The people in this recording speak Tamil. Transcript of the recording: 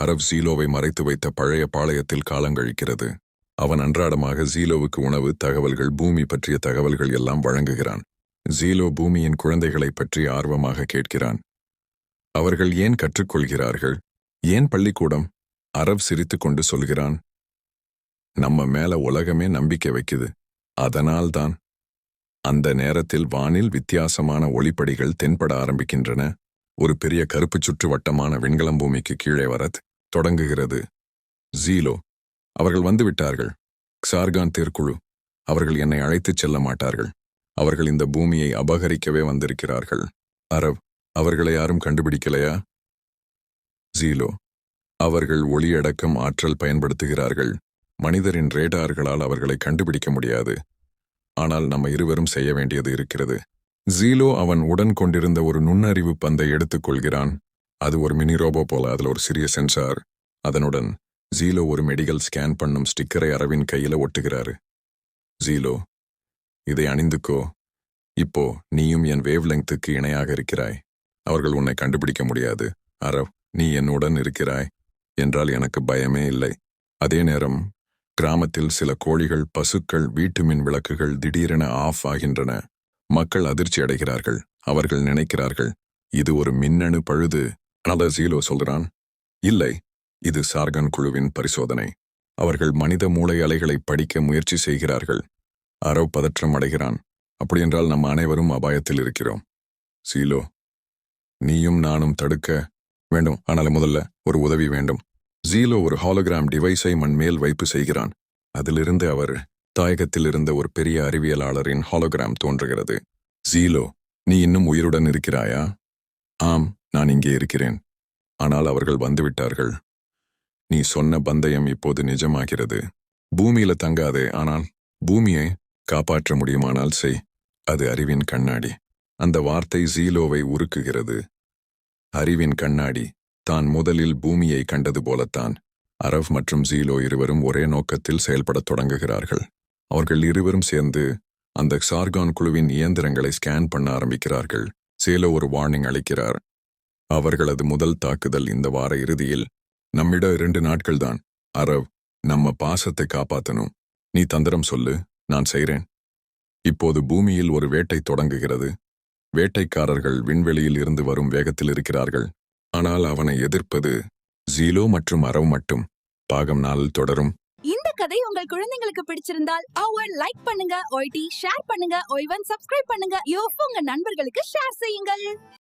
அரவ் ஜீலோவை மறைத்து வைத்த பழைய பாளையத்தில் காலங்கழிக்கிறது அவன் அன்றாடமாக ஜீலோவுக்கு உணவு தகவல்கள் பூமி பற்றிய தகவல்கள் எல்லாம் வழங்குகிறான். ஜீலோ பூமியின் குழந்தைகளைப் பற்றி ஆர்வமாக கேட்கிறான். அவர்கள் ஏன் கற்றுக்கொள்கிறார்கள்? ஏன் பள்ளிக்கூடம்? அரவ் சிரித்துக்கொண்டு சொல்கிறான். நம்ம மேல உலகமே நம்பிக்கை வைக்குது. அதனால்தான். அந்த நேரத்தில் வானில் வித்தியாசமான ஒளிப்படிகள் தென்பட ஆரம்பிக்கின்றன. ஒரு பெரிய கருப்புச் சுற்றுவட்டமான விண்கலம் பூமிக்கு கீழே வரத் தொடங்குகிறது. ஜீலோ அவர்கள் வந்துவிட்டார்கள். க்சார்கான் தேர்க்குழு அவர்கள் என்னை அழைத்துச் செல்ல மாட்டார்கள். அவர்கள் இந்த பூமியை அபகரிக்கவே வந்திருக்கிறார்கள். அரவ் அவர்களை யாரும் கண்டுபிடிக்கலையா? ஜீலோ அவர்கள் ஒளியடக்கம் ஆற்றல் பயன்படுத்துகிறார்கள். மனிதரின் ரேடார்களால் அவர்களை கண்டுபிடிக்க முடியாது. ஆனால் நம்ம இருவரும் செய்ய வேண்டியது இருக்கிறது. ஜீலோ அவன் உடன் கொண்டிருந்த ஒரு நுண்ணறிவு பந்தை எடுத்துக்கொள்கிறான் அது ஒரு மினி ரோபோ போல அதில் ஒரு சிறிய சென்சார். அதனுடன் ஜீலோ ஒரு மெடிக்கல் ஸ்கேன் பண்ணும் ஸ்டிக்கரை அரவின் கையில ஒட்டுகிறாரு. ஜீலோ இதை அணிந்துக்கோ. இப்போ நீயும் என் வேவ் லெங்க்த்துக்கு இணையாக இருக்கிறாய். அவர்கள் உன்னை கண்டுபிடிக்க முடியாது. அரவ் நீ என்னுடன் இருக்கிறாய். என்றால் எனக்கு பயமே இல்லை. அதே நேரம் கிராமத்தில் சில கோழிகள் பசுக்கள் வீட்டு மின் விளக்குகள் திடீரென ஆஃப் ஆகின்றன. மக்கள் அதிர்ச்சி அடைகிறார்கள். அவர்கள் நினைக்கிறார்கள் இது ஒரு மின்னணு பழுது. ஆனால் ஜீலோ சொல்கிறான் இல்லை இது சார்கன் குழுவின் பரிசோதனை. அவர்கள் மனித மூளை அலைகளை படிக்க முயற்சி செய்கிறார்கள். அரவ் பதற்றம் அடைகிறான். அப்படியென்றால் நம் அனைவரும் அபாயத்தில் இருக்கிறோம். சீலோ நீயும் நானும் தடுக்க வேண்டும். ஆனால் முதல்ல ஒரு உதவி வேண்டும். ஜீலோ ஒரு ஹாலோகிராம் டிவைஸை மண்மேல் வைப்பு செய்கிறான். அதிலிருந்து அவர் தாயகத்தில் இருந்த ஒரு பெரிய அறிவியலாளரின் ஹாலோகிராம் தோன்றுகிறது. ஜீலோ நீ இன்னும் உயிருடன் இருக்கிறாயா? ஆம் நான் இங்கே இருக்கிறேன். ஆனால் அவர்கள் வந்துவிட்டார்கள். நீ சொன்ன பந்தயம் இப்போது நிஜமாகிறது. பூமியில தங்காதே ஆனால் பூமியை காப்பாற்ற முடியுமானால் செய். அது அறிவின் கண்ணாடி. அந்த வார்த்தை ஜீலோவை உருக்குகிறது. அறிவின் கண்ணாடி. தான் முதலில் பூமியை கண்டது போலத்தான். அரவ் மற்றும் ஜீலோ இருவரும் ஒரே நோக்கத்தில் செயல்படத் தொடங்குகிறார்கள். அவர்கள் இருவரும் சேர்ந்து அந்த சார்கான் குழுவின் இயந்திரங்களை ஸ்கேன் பண்ண ஆரம்பிக்கிறார்கள். சேலோ ஒரு வார்னிங் அளிக்கிறார். அவர்களது முதல் தாக்குதல் இந்த வார இறுதியில் நம்மிட இரண்டு நாட்கள்தான். அரவ் நம்ம பாசத்தை காப்பாத்தணும். நீ தந்திரம் சொல்லு நான் செய்றேன். இப்போது பூமியில் ஒரு வேட்டை தொடங்குகிறது. வேட்டைக்காரர்கள் விண்வெளியில் இருந்து வரும் வேகத்தில் இருக்கிறார்கள். ஆனால் அவனை எதிர்ப்பது ஜீலோ மற்றும் அரவ் மட்டும். பாகம் நாளில் தொடரும். இந்த கதை உங்கள் குழந்தைங்களுக்கு பிடிச்சிருந்தால் அவர் லைக் பண்ணுங்க ஒய்டி ஷேர் பண்ணுங்க ஒய்வன் சப்ஸ்கிரைப் பண்ணுங்க யோ உங்க நண்பர்களுக்கு ஷேர் செய்யுங்கள்.